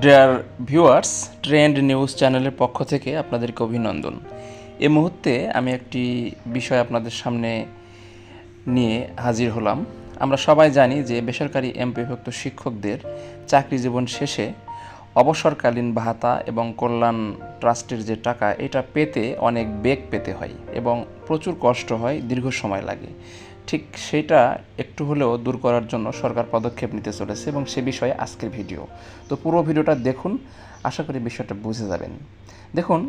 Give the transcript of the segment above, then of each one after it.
Dear viewers trend news চ্যানেলের পক্ষ থেকে আপনাদেরকে অভিনন্দন। এ মুহূর্তে আমি একটি বিষয় আপনাদের সামনে নিয়ে হাজির হলাম। আমরা সবাই জানি যে বেসরকারি এমপিভুক্ত শিক্ষকদের চাকরি জীবন শেষে অবসরকালীন ভাতা এবং কল্যাণ ট্রাস্টের যে টাকা, এটা পেতে অনেক বেগ পেতে হয় এবং প্রচুর কষ্ট হয়, দীর্ঘ সময় লাগে। ঠিক সেটা একটু হলেও দূর করার জন্য সরকার পদক্ষেপ নিতে চলেছে এবং সে বিষয়ে আজকের ভিডিও। তো পুরো ভিডিওটা দেখুন, আশা করি বিষয়টা বুঝে যাবেন। দেখুন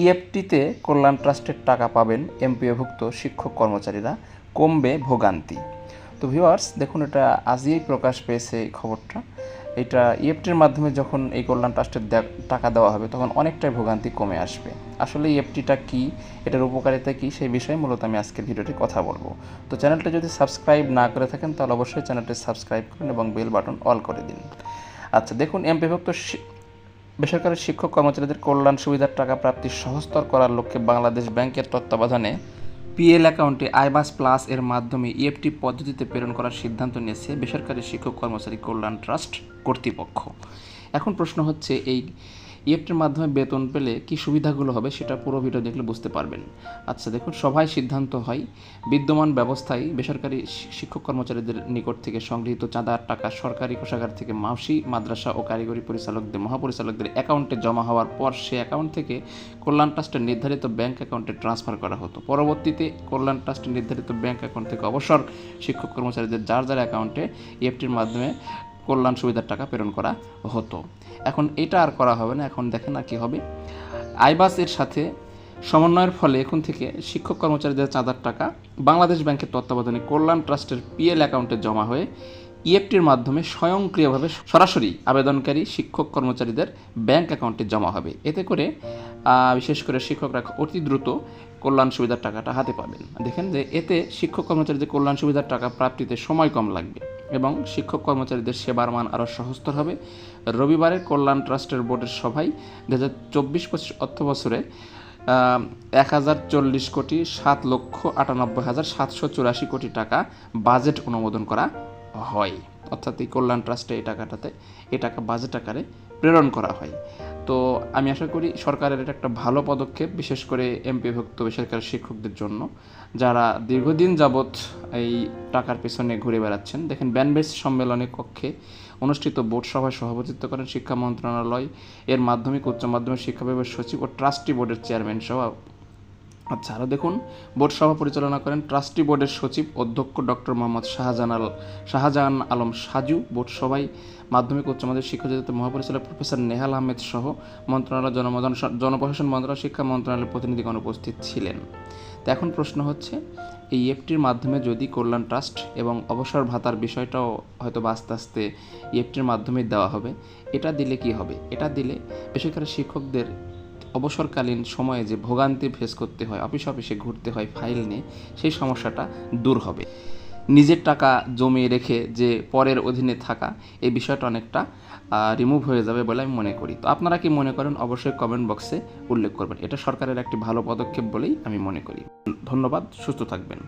ইএফটিতে কল্যাণ ট্রাস্টের টাকা পাবেন এমপিওভুক্ত শিক্ষক কর্মচারীরা, কমবে ভোগান্তি। তো ভিওয়ার্স দেখুন এটা আজই প্রকাশ পেয়েছে এই খবরটা। এটা ইএফটির মাধ্যমে যখন এই কল্যাণ ট্রাস্টের টাকা দেওয়া হবে, তখন অনেকটাই ভোগান্তি কমে আসবে। আসলে ইএফটিটা কি? এটার উপকারিতা কি? সেই বিষয়ে মূলত আমি আজকের ভিডিওতে কথা বলব। তো চ্যানেলটা যদি সাবস্ক্রাইব না করে থাকেন, তাহলে অবশ্যই চ্যানেলটি সাবস্ক্রাইব করুন এবং বেল বাটন অল করে দিন। আচ্ছা দেখুন এমপিভুক্ত বেসরকারি শিক্ষক কর্মচারীদের কল্যাণ সুবিধার টাকা প্রাপ্তি সহজতর করার লক্ষ্যে বাংলাদেশ ব্যাংকের তত্ত্বাবধানে পিএল অ্যাকাউন্টে আইবাস প্লাস এর মাধ্যমে ইএফটি পদ্ধতিতে প্রেরণ করার সিদ্ধান্ত নিয়েছে বেসরকারি শিক্ষক কর্মচারী কল্যাণ ট্রাস্ট কর্তৃপক্ষ। এখন প্রশ্ন হচ্ছে, এই ইএফটির মাধ্যমে বেতন পেলে কি সুবিধাগুলো হবে সেটা পুরো ভিডিও দেখলে বুঝতে পারবেন। আচ্ছা দেখুন, সভায় সিদ্ধান্ত হয়। বিদ্যমান ব্যবস্থায় বেসরকারি শিক্ষক কর্মচারীদের নিকট থেকে সংগৃহীত চাঁদার টাকা সরকারি কোষাগার থেকে মাউসি, মাদ্রাসা ও কারিগরি পরিচালকদের, মহাপরিচালকদের অ্যাকাউন্টে জমা হওয়ার পর সে অ্যাকাউন্ট থেকে কল্যাণ ট্রাস্টের নির্ধারিত ব্যাংক অ্যাকাউন্টে ট্রান্সফার করা হতো। পরবর্তীতে কল্যাণ ট্রাস্টের নির্ধারিত ব্যাংক অ্যাকাউন্ট থেকে অবসর শিক্ষক কর্মচারীদের যার যার অ্যাকাউন্টে ইএফটির মাধ্যমে কল্যাণ সুবিধার টাকা প্রেরণ করা হতো। এখন এটা আর করা হবে না, এখন দেখেন আর কি হবে। আইবাস এর সাথে সমন্বয়ের ফলে এখন থেকে শিক্ষক কর্মচারীদের চাঁদার টাকা বাংলাদেশ ব্যাংকের তত্ত্বাবধানে কল্যাণ ট্রাস্টের পিএল অ্যাকাউন্টে জমা হয়ে ইএফটির মাধ্যমে স্বয়ংক্রিয়ভাবে সরাসরি আবেদনকারী শিক্ষক কর্মচারীদের ব্যাংক অ্যাকাউন্টে জমা হবে। এতে করে বিশেষ করে শিক্ষকরা অতি দ্রুত কল্যাণ সুবিধার টাকাটা হাতে পাবেন। দেখেন যে এতে শিক্ষক কর্মচারীদের কল্যাণ সুবিধার টাকা প্রাপ্তিতে সময় কম লাগবে। এবং শিক্ষক কর্মচারীদের সেবার মান আরও সহজতর হবে। রবিবারের কল্যাণ ট্রাস্টের বোর্ডের সভায় দু হাজার চব্বিশ পঁচিশ অর্থ বছরে এক হাজার চল্লিশ কোটি সাত লক্ষ আটানব্বই হাজার সাতশো চুরাশি কোটি টাকা বাজেট অনুমোদন করা হয়। অর্থাৎ এই কল্যাণ ট্রাস্টে এই টাকাটাতে, এই টাকা বাজেট আকারে প্রেরণ করা হয়। তো আমি আশা করি সরকারের এটা একটা ভালো পদক্ষেপ, বিশেষ করে এমপিভুক্ত বেসরকারি শিক্ষকদের জন্য। যারা দীর্ঘদিন যাবৎ এই টাকার পেছনে ঘুরে বেড়াচ্ছেন, দেখেন ব্যানবেস সম্মেলনে কক্ষে অনুষ্ঠিত বোর্ড সভায় সভাপতিত্ব করেন শিক্ষা মন্ত্রণালয়। এর মাধ্যমিক, উচ্চ মাধ্যমিক শিক্ষা বিভাগের সচিব ও ট্রাস্টি বোর্ডের চেয়ারম্যান সহ আচ্ছা আরও দেখুন। বোর্ড সভা পরিচালনা করেন ট্রাস্টি বোর্ডের সচিব অধ্যক্ষ ডক্টর মোহাম্মদ শাহজাহান আল শাহজাহান আলম সাজু। বোর্ড সভায় মাধ্যমিক উচ্চ মাধ্যমিক শিক্ষা জগতের মহাপরিচালক প্রফেসর নেহাল আহমেদ সহ মন্ত্রণালয় জনমদন, জনপ্রশাসন, মন্ত্রণালয় শিক্ষা মন্ত্রণালয়ের প্রতিনিধিগণ উপস্থিত ছিলেন। তো এখন প্রশ্ন হচ্ছে, এই এফটির মাধ্যমে যদি কল্যাণ ট্রাস্ট এবং অবসর ভাতার বিষয়টাও হয়তো আস্তে আস্তে এফটির মাধ্যমে দেওয়া হবে, এটা দিলে কি হবে? এটা দিলে বেসরকারি শিক্ষকদের অবসরকালীন সময়ে যে ভোগান্তি ফেস করতে হয় অফিস অফিসে ঘুরতে হয় ফাইল নিয়ে, সেই সমস্যাটা দূর হবে। নিজের টাকা জমিয়ে রেখে যে পরের অধীনে থাকা, এই বিষয়টা অনেকটা রিমুভ হয়ে যাবে বলে আমি মনে করি। তো আপনারা কি মনে করেন? অবশ্যই কমেন্ট বক্সে উল্লেখ করবেন। এটা সরকারের একটি ভালো পদক্ষেপ বলেই আমি মনে করি। ধন্যবাদ, সুস্থ থাকবেন।